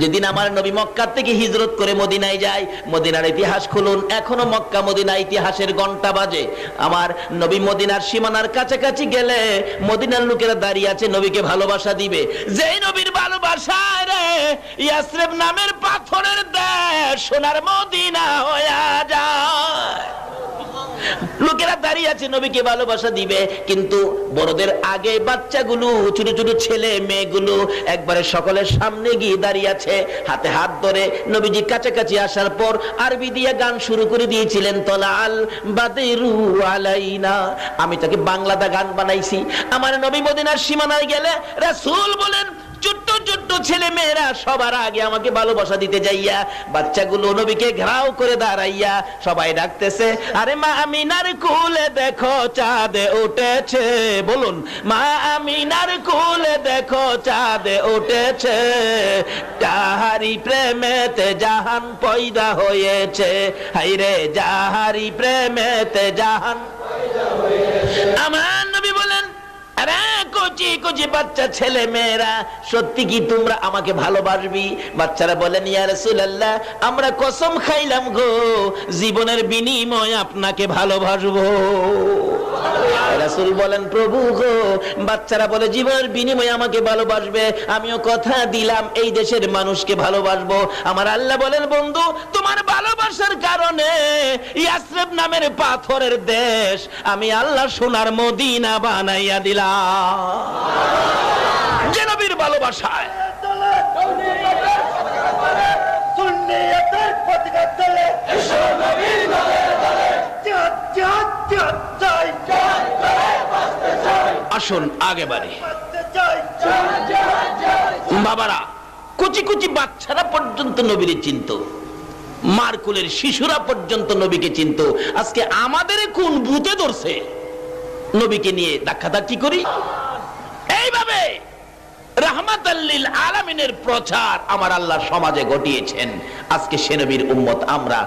যেদিন আমার নবী মক্কা থেকে হিজরত করে মদিনায় যায়, মদিনার ইতিহাস খুলুন। এখনও মক্কা মদিনা ইতিহাসের ঘণ্টা বাজে। আমার নবী মদিনার সীমানার কাছাকাছি গেলে মদিনার লোকেরা দাঁড়িয়ে আছে, নবীকে ভালোবাসা দিবে। যেই নবীর ভালোবাসা রে, ইয়াসরেব নামের পাথরের দেশ সোনার মদিনা হয়ে যায়। লোকেরা দাঁড়িয়ে আছে, নবীকে ভালোবাসা দিবে। কিন্তু বড়দের আগে বাচ্চাগুলো, ছোট ছোট ছেলে মেয়েগুলো একবারে সকলের সামনে গিয়ে দাঁড়িয়ে আছে। হাতে হাত ধরে নবীজি কাছাকাছি আসার পর আরবি দিয়ে গান শুরু করে দিয়েছিলেন, তলাল বাদেরু আলাইনা। আমি তাকে বাংলাতে গান বানাইছি। আমার নবী মদিনার সীমানায় গেলে রাসূল বলেন, ছোট্ট ছেলে মেয়েরা সবার আগে আমাকে ভালোবাসা দিতে যাইয়া, বাচ্চাগুলো নবীকে ঘেরাও করে দাঁড়াইয়া সবাই ডাকতেছে, আরে মা আমিনার কুলে দেখো চাঁদ উঠেছে। বলুন, মা আমিনার কুলে দেখো চাঁদ উঠেছে যাহারি প্রেমেতে জাহান পয়দা হয়েছে। হাইরে, যাহারি প্রেমেতে জাহান আমার কচি কুচি বাচ্চা ছেলে মেয়েরা? সত্যি কি তোমরা আমাকে ভালোবাসবি? বাচ্চারা বলেন, ইয়া রাসূলুল্লাহ, আমরা কসম খাইলাম গো। জীবনের বিনিময় আপনাকে ভালোবাসবো। রাসূল বলেন, প্রভু গো, বাচ্চারা বলে, জীবনের বিনিময়ে আমাকে ভালোবাসবে। আমিও কথা দিলাম, এই দেশের মানুষকে ভালোবাসবো। আমার আল্লাহ বলেন, বন্ধু, তোমার ভালোবাসার কারণে ইয়াসরেব নামের পাথরের দেশ আমি আল্লাহ সোনার মদিনা বানাইয়া দিলাম। যে নবীর ভালোবাসায় আসুন আগে বাড়ি। বাবারা, কুচি কুচি বাচ্চারা পর্যন্ত নবীর চিন্ত। মারকুলের শিশুরা পর্যন্ত নবীকে চিন্ত। আজকে আমাদের কোন ভূতে ধরছে? নবীকে নিয়ে ধাক্কাধাক্কি করি? এইভাবে রাহমাত আলামিনের প্রচার আমার আল্লাহ সমাজে ঘটিয়েছেন। আজকে সে নবীর উম্মত আমরা।